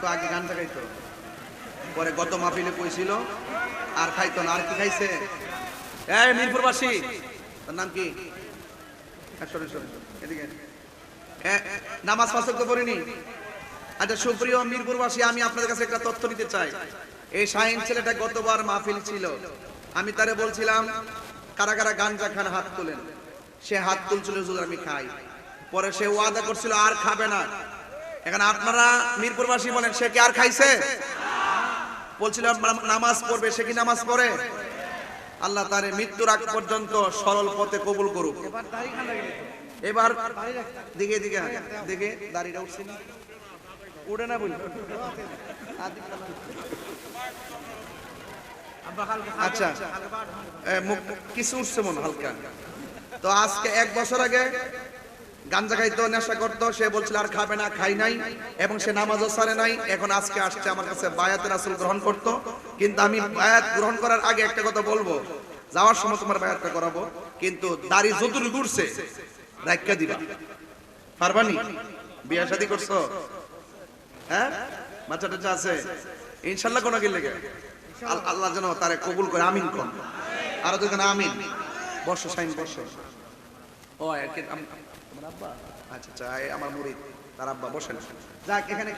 তো আগে গান খাইতো পরে গত কইছিল আর খাইতো না আর কি খাইছে? এই মিরপুরবাসী তার নাম কি? হ্যাঁ, শোনেন শোনেন শোনেন, এদিকে। নামাজ তো পড়িনি। আচ্ছা সুপ্রিয় মিরপুরবাসী আমি আপনাদের কাছে একটা তথ্য দিতে চাই। এই শাহিন ছেলেটা গতবার মাহফিল ছিল। আমি তারে বলছিলাম কারা কারা গাঞ্জা খান হাত তুলেন। সে হাত তুলছিল আমি খাই। পরে সে ওয়াদা করছিল আর খাবে না। এখন আপনারা মিরপুরবাসী বলেন, সে কি আর খাইছে? বলছিল নাম- নামাজ পড়বে, সে কি নামাজ পড়ে? আল্লাহ তারে মৃত্যুর আগ পর্যন্ত সরল পথে কবুল করুক। এবার দিকে দিকে দিকে, দাড়িটা উঠছে না? উড়ে না বলি। আচ্ছা কিছু উঠছে মনে হালকা। তো আজকে এক বছর আগে গাঞ্জা খাইতো নেশা করতো, সে বলছিল, আর খাবে না, খাই নাই। এবং সে নামাজও সারে নাই। এখন আজকে আসছে আমার কাছে বায়াতের আসল গ্রহণ করতো। কিন্তু আমি বায়াত গ্রহণ করার আগে একটা কথা বলব। যাওয়ার সময় তোমার বায়াতটা করাবো। কিন্তু দাড়ি যতটুকু উঠছে রাখা দিবা। পারবানি? বিয়া শাদী করছ? হ্যাঁ? বাচ্চা টাচ্চা আছে? ইনশাল্লাহ কোনো গেলে আল- আল্লাহ যেন তারে কবুল করে, আমিন কম আরও দুজন আমিন। বর্ষ সাইন বর্ষ। ও কি আব্বা আচ্ছা আচ্ছা আমার মুড়ি তার আব্বা বসেন। যাক এখানে